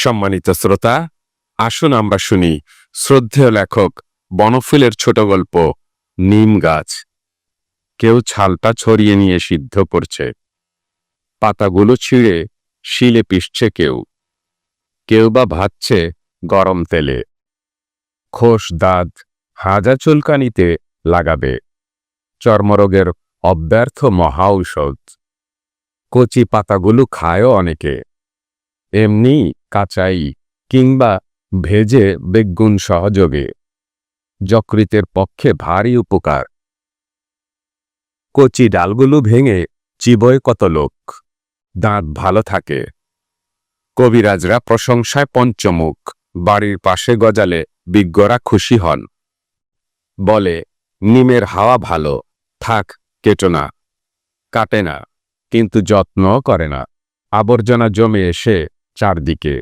সম্মানিত শ্রোতা, আসুন আমরা শুনি শ্রদ্ধেয় লেখক বনফুলের ছোট গল্প, নিম গাছ। কেউ ছালটা ছড়িয়ে নিয়ে সিদ্ধ করছে। পাতাগুলো ছিঁড়ে শিলে পিষছে কেউ। কেউ বা ভাজছে গরম তেলে। খোস, দাঁত, হাজা চুলকানিতে লাগাবে। চর্মরোগের অব্যর্থ মহা ঔষধ। কচি পাতাগুলো খায়ও অনেকে। এমনি কাঁচাই কিংবা ভেজে বেগুন সহযোগে। যকৃতের পক্ষে ভারী উপকার। কচি ডালগুলো ভেঙে চিবয় কত লোক। দাঁত ভালো থাকে। কবিরাজরা প্রশংসায় পঞ্চমুখ। বাড়ির পাশে গজালে বিজ্ঞরা খুশি হন। বলে, নিমের হাওয়া ভালো। থাক, কেটো না। কাটে না। কিন্তু যত্নও করে না। আবর্জনা জমে এসে চারদিকে।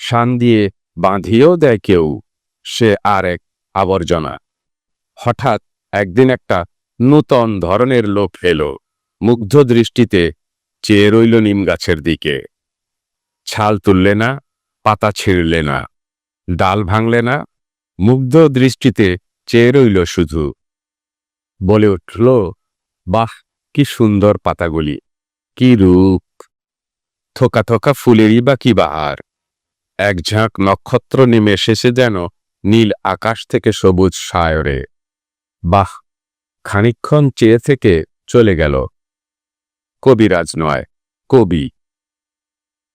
শান দিয়ে বাঁধিয়েও দেয় কেউ, সে আর এক আবর্জনা। হঠাৎ একদিন একটা নূতন ধরনের লোক এলো, মুগ্ধ দৃষ্টিতে চেয়ে রইল নিম গাছের দিকে। ছাল তুললে না, পাতা ছিঁড়লে না, ডাল ভাঙলে না, মুগ্ধ দৃষ্টিতে চেয়ে রইল শুধু। বলে উঠল, বাহ, কি সুন্দর পাতাগুলি, কি রূপ থোকা থোকা ফুলেরই বা কি বাহার? এক ঝাঁক নক্ষত্র নেমে এসেছে যেন নীল আকাশ থেকে সবুজ সায়রে। বাহ খানিক্ষণ চেয়ে থেকে চলে গেল। কবিরাজ নয়, কবি।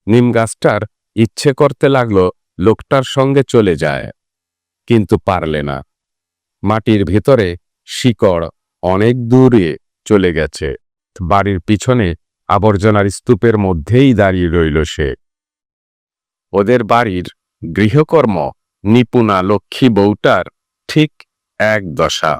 নিম গাছটার ইচ্ছে করতে লাগল লোকটার সঙ্গে চলে যায়, কিন্তু পারলে না। মাটির ভিতরে শিকড় অনেক দূরে চলে গেছে। বাড়ির পিছনে আবর্জনার স্তূপের মধ্যেই দাঁড়িয়ে রইল সে। ওদের বাড়ির গৃহকর্ম, নিপুণা লক্ষ্মী বউটার ঠিক এক দশা।